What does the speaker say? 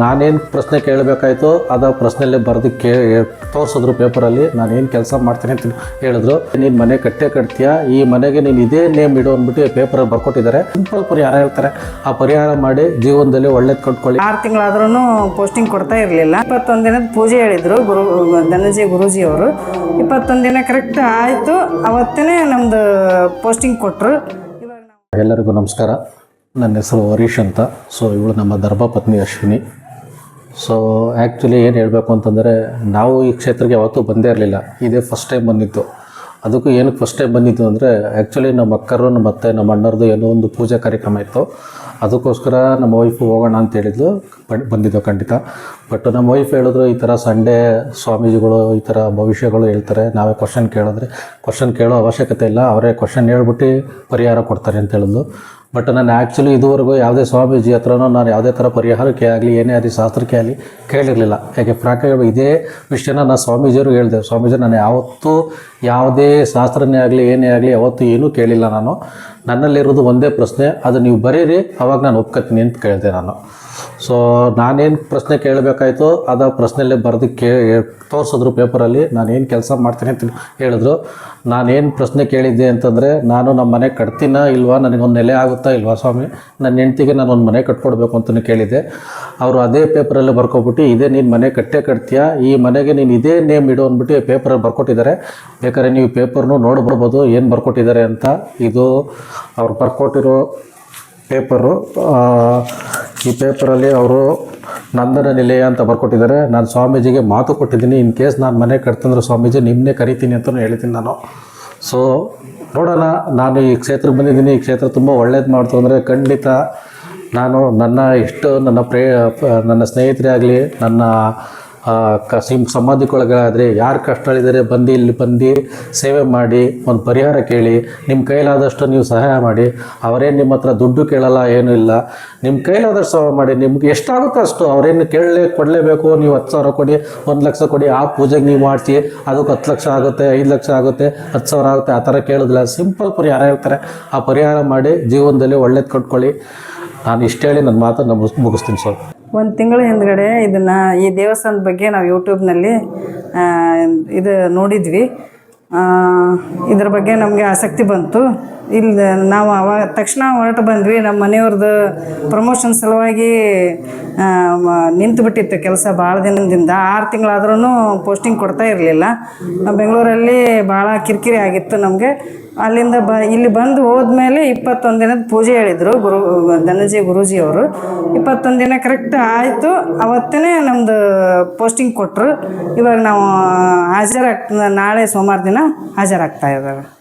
ನಾನೇನು ಪ್ರಶ್ನೆ ಕೇಳಬೇಕಾಯ್ತು ಅದು ಪ್ರಶ್ನೆಲ್ಲೇ ಬರೆದು ಕೇ ತೋರಿಸಿದ್ರು ಪೇಪರಲ್ಲಿ ನಾನೇನು ಕೆಲಸ ಮಾಡ್ತೀನಿ ಅಂತ ಹೇಳಿದ್ರು. ನೀನು ಮನೆ ಕಟ್ಟೆ ಕಟ್ತೀಯಾ? ಈ ಮನೆಗೆ ನೀನು ಇದೇ ನೇಮ್ ಇಡು ಅಂದ್ಬಿಟ್ಟು ಪೇಪರಲ್ಲಿ ಬರ್ಕೊಟ್ಟಿದ್ದಾರೆ. ಸಿಂಪಲ್ ಪರಿಹಾರ ಹೇಳ್ತಾರೆ. ಆ ಪರಿಹಾರ ಮಾಡಿ ಜೀವನದಲ್ಲಿ ಒಳ್ಳೇದು ಕಟ್ಕೊಳ್ಳಿ ಆರು ತಿಂಗಳಾದ್ರೂ ಪೋಸ್ಟಿಂಗ್ ಕೊಡ್ತಾ ಇರಲಿಲ್ಲ. ಇಪ್ಪತ್ತೊಂದು ದಿನದ ಪೂಜೆ ಹೇಳಿದರು ಗುರು ಧನಂಜಯ ಗುರೂಜಿ ಅವರು. ಇಪ್ಪತ್ತೊಂದು ದಿನ ಕರೆಕ್ಟ್ ಆಯಿತು. ಅವತ್ತೇ ನಮ್ಮದು ಪೋಸ್ಟಿಂಗ್ ಕೊಟ್ಟರು ಎಲ್ಲರಿಗೂ ನಮಸ್ಕಾರ. ನನ್ನ ಹೆಸರು ಹರೀಶ್ ಅಂತ. ಸೊ ಇವಳು ನಮ್ಮ ಧರ್ಮಪತ್ನಿ ಅಶ್ವಿನಿ. ಸೊ ಆ್ಯಕ್ಚುಲಿ ಏನು ಹೇಳಬೇಕು ಅಂತಂದರೆ, ನಾವು ಈ ಕ್ಷೇತ್ರಕ್ಕೆ ಯಾವತ್ತೂ ಬಂದೇ ಇರಲಿಲ್ಲ. ಇದೇ ಫಸ್ಟ್ ಟೈಮ್ ಬಂದಿತ್ತು. ಅದಕ್ಕೂ ಏನಕ್ಕೆ ಫಸ್ಟ್ ಟೈಮ್ ಬಂದಿತ್ತು ಅಂದರೆ ಆ್ಯಕ್ಚುಲಿ ನಮ್ಮ ಅಕ್ಕರು, ನಮ್ಮ ಅತ್ತೆ, ನಮ್ಮ ಅಣ್ಣರದು ಏನೋ ಒಂದು ಪೂಜಾ ಕಾರ್ಯಕ್ರಮ ಇತ್ತು. ಅದಕ್ಕೋಸ್ಕರ ನಮ್ಮ ವೈಫ್ ಹೋಗೋಣ ಅಂತ ಹೇಳಿದ್ಲು. ಬಂದಿದ್ದು ಖಂಡಿತ. ಬಟ್ ನಮ್ಮ ವೈಫ್ ಹೇಳಿದ್ರು, ಈ ಥರ ಸಂಡೇ ಸ್ವಾಮೀಜಿಗಳು ಈ ಥರ ಭವಿಷ್ಯಗಳು ಹೇಳ್ತಾರೆ. ನಾವೇ ಕ್ವಶನ್ ಕೇಳಿದ್ರೆ ಕ್ವಶನ್ ಕೇಳೋ ಅವಶ್ಯಕತೆ ಇಲ್ಲ. ಅವರೇ ಕ್ವಶನ್ ಹೇಳ್ಬಿಟ್ಟು ಪರಿಹಾರ ಕೊಡ್ತಾರೆ ಅಂತ ಹೇಳಿದ್ಲು. ಬಟ್ ನಾನು ಆ್ಯಕ್ಚುಲಿ ಇದುವರೆಗೂ ಯಾವುದೇ ಸ್ವಾಮೀಜಿ ಹತ್ರನೂ ನಾನು ಯಾವುದೇ ಥರ ಪರಿಹಾರಕ್ಕೆ ಆಗಲಿ, ಏನೇ ಆಗಲಿ ಶಾಸ್ತ್ರಕ್ಕೆ ಆಗಲಿ ಕೇಳಿರಲಿಲ್ಲ. ಯಾಕೆ ಪ್ರಾಕ ಇದೇ ವಿಷಯನ ನಾನು ಸ್ವಾಮೀಜಿಯವ್ರಿಗೆ ಹೇಳಿದೆ. ಸ್ವಾಮೀಜಿ, ನಾನು ಯಾವತ್ತೂ ಯಾವುದೇ ಶಾಸ್ತ್ರನೇ ಆಗಲಿ, ಏನೇ ಆಗಲಿ, ಯಾವತ್ತೂ ಏನೂ ಕೇಳಿಲ್ಲ ನಾನು. ನನ್ನಲ್ಲಿರೋದು ಒಂದೇ ಪ್ರಶ್ನೆ, ಅದು ನೀವು ಬರೀರಿ, ಅವಾಗ ನಾನು ಒಪ್ಕೊತೀನಿ ಅಂತ ಕೇಳಿದೆ ನಾನು. ಸೊ ನಾನೇನು ಪ್ರಶ್ನೆ ಕೇಳಬೇಕಾಯ್ತು, ಅದು ಪ್ರಶ್ನೆಯಲ್ಲೇ ಬರೆದು ಕೇ, ತೋರಿಸಿದ್ರು ಪೇಪರಲ್ಲಿ, ನಾನೇನು ಕೆಲಸ ಮಾಡ್ತೀನಿ ಅಂತ ಹೇಳಿದ್ರು. ನಾನೇನು ಪ್ರಶ್ನೆ ಕೇಳಿದ್ದೆ ಅಂತಂದರೆ, ನಾನು ನಮ್ಮ ಮನೆ ಕಟ್ತೀನ ಇಲ್ವಾ, ನನಗೊಂದು ನೆಲೆ ಆಗುತ್ತಾ ಇಲ್ವಾ ಸ್ವಾಮಿ? ನನ್ನ ಹೆಂಡ್ತಿಗೆ ನಾನು ಒಂದು ಮನೆ ಕಟ್ಕೊಡ್ಬೇಕು ಅಂತಲೂ ಕೇಳಿದ್ದೆ. ಅವರು ಅದೇ ಪೇಪರಲ್ಲಿ ಬರ್ಕೊಬಿಟ್ಟು, ಇದೇ ನೀನು ಮನೆ ಕಟ್ಟೆ ಕಟ್ತೀಯಾ? ಈ ಮನೆಗೆ ನೀನು ಇದೇ ನೇಮ್ ಇಡು ಅಂದ್ಬಿಟ್ಟು ಪೇಪರಲ್ಲಿ ಬರ್ಕೊಟ್ಟಿದ್ದಾರೆ. ಬೇಕಾದ್ರೆ ನೀವು ಪೇಪರ್ನು ನೋಡ್ಬರ್ಬೋದು ಏನು ಬರ್ಕೊಟ್ಟಿದ್ದಾರೆ ಅಂತ. ಇದು ಅವ್ರು ಬರ್ಕೊಟ್ಟಿರೋ ಪೇಪರು ಈ ಪೇಪರಲ್ಲಿ ಅವರು ನಂದನ ನಿಲಯ ಅಂತ ಬರ್ಕೊಟ್ಟಿದ್ದಾರೆ. ನಾನು ಸ್ವಾಮೀಜಿಗೆ ಮಾತು ಕೊಟ್ಟಿದ್ದೀನಿ. ಇನ್ ಕೇಸ್ ನಾನು ಮನೆ ಕಟ್ತಂದ್ರೆ ಸ್ವಾಮೀಜಿ ನಿಮ್ಮನ್ನೇ ಕರಿತೀನಿ ಅಂತಲೂ ಹೇಳ್ತೀನಿ ನಾನು. ಸೊ ನೋಡೋಣ. ನಾನು ಈ ಕ್ಷೇತ್ರಕ್ಕೆ ಬಂದಿದ್ದೀನಿ. ಈ ಕ್ಷೇತ್ರ ತುಂಬ ಒಳ್ಳೇದು ಮಾಡ್ತು ಅಂದರೆ ಖಂಡಿತ ನಾನು ನನ್ನ ಇಷ್ಟು, ನನ್ನ ಪ್ರೇ ನನ್ನ ಸ್ನೇಹಿತರೇ ಆಗಲಿ, ನನ್ನ ಸಿಮ್ ಇದ್ದಾರೆ ಯಾರು ಕಷ್ಟಗಳಿದ್ದಾರೆ ಬಂದು ಇಲ್ಲಿ ಬಂದು ಸೇವೆ ಮಾಡಿ ಒಂದು ಪರಿಹಾರ ಕೇಳಿ ನಿಮ್ಮ ಕೈಲಾದಷ್ಟು ನೀವು ಸಹಾಯ ಮಾಡಿ ಅವರೇನು ನಿಮ್ಮ ಹತ್ರ ದುಡ್ಡು ಕೇಳಲ್ಲ, ಏನೂ ಇಲ್ಲ. ನಿಮ್ಮ ಕೈಲಾದಷ್ಟು ಸಹಾಯ ಮಾಡಿ, ನಿಮ್ಗೆ ಎಷ್ಟಾಗುತ್ತೋ ಅಷ್ಟು ಅವರೇನು ಕೇಳಲೇ, ಕೊಡಲೇಬೇಕು, ನೀವು ಹತ್ತು ಸಾವಿರ ಕೊಡಿ, ಒಂದು ಲಕ್ಷ ಕೊಡಿ, ಆ ಪೂಜೆಗೆ ನೀವು ಮಾಡ್ತೀವಿ ಅದಕ್ಕೆ ಹತ್ತು ಲಕ್ಷ ಆಗುತ್ತೆ, ಐದು ಲಕ್ಷ ಆಗುತ್ತೆ, ಹತ್ತು ಸಾವಿರ ಆಗುತ್ತೆ, ಆ ಥರ ಕೇಳೋದಿಲ್ಲ. ಸಿಂಪಲ್ ಪರಿಹಾರ ಹೇಳ್ತಾರೆ. ಆ ಪರಿಹಾರ ಮಾಡಿ ಜೀವನದಲ್ಲಿ ಒಳ್ಳೇದು ಕಟ್ಕೊಳ್ಳಿ ನಾನು ಇಷ್ಟು ಹೇಳಿ ನನ್ನ ಮಾತನ್ನು ಮುಗಿಸ್, ಮುಗಿಸ್ತೀನಿ ಸರ್. ಒಂದು ತಿಂಗಳ ಹಿಂದ್ಗಡೆ ಇದನ್ನು ಈ ದೇವಸ್ಥಾನದ ಬಗ್ಗೆ ನಾವು ಯೂಟ್ಯೂಬ್ನಲ್ಲಿ ಇದು ನೋಡಿದ್ವಿ. ಇದ್ರ ಬಗ್ಗೆ ನಮಗೆ ಆಸಕ್ತಿ ಬಂತು. ಇಲ್ಲಿ ನಾವು ಅವಾಗ ತಕ್ಷಣ ಹೊರಟು ಬಂದ್ವಿ. ನಮ್ಮ ಮನೆಯವ್ರದ್ದು ಪ್ರಮೋಷನ್ ಸಲುವಾಗಿ ನಿಂತು ಬಿಟ್ಟಿತ್ತು ಕೆಲಸ ಭಾಳ ದಿನದಿಂದ. ಆರು ತಿಂಗಳಾದ್ರೂ ಪೋಸ್ಟಿಂಗ್ ಕೊಡ್ತಾ ಇರಲಿಲ್ಲ. ಬೆಂಗಳೂರಲ್ಲಿ ಭಾಳ ಕಿರಿಕಿರಿ ಆಗಿತ್ತು ನಮಗೆ. ಅಲ್ಲಿಂದ ಬ, ಇಲ್ಲಿ ಬಂದು ಹೋದ್ಮೇಲೆ ಇಪ್ಪತ್ತೊಂದು ದಿನದ ಪೂಜೆ ಹೇಳಿದರು ಗುರು, ಧನಂಜಯ ಗುರೂಜಿ ಅವರು ಇಪ್ಪತ್ತೊಂದು ದಿನ ಕರೆಕ್ಟ್ ಆಯಿತು. ಅವತ್ತೇ ನಮ್ಮದು ಪೋಸ್ಟಿಂಗ್ ಕೊಟ್ಟರು ಇವಾಗ ನಾವು ಹಾಜರಾಗ್ತ, ನಾಳೆ ಸೋಮವಾರ ದಿನ ಹಾಜರಾಗ್ತಾ ಇದ್ದಾವೆ.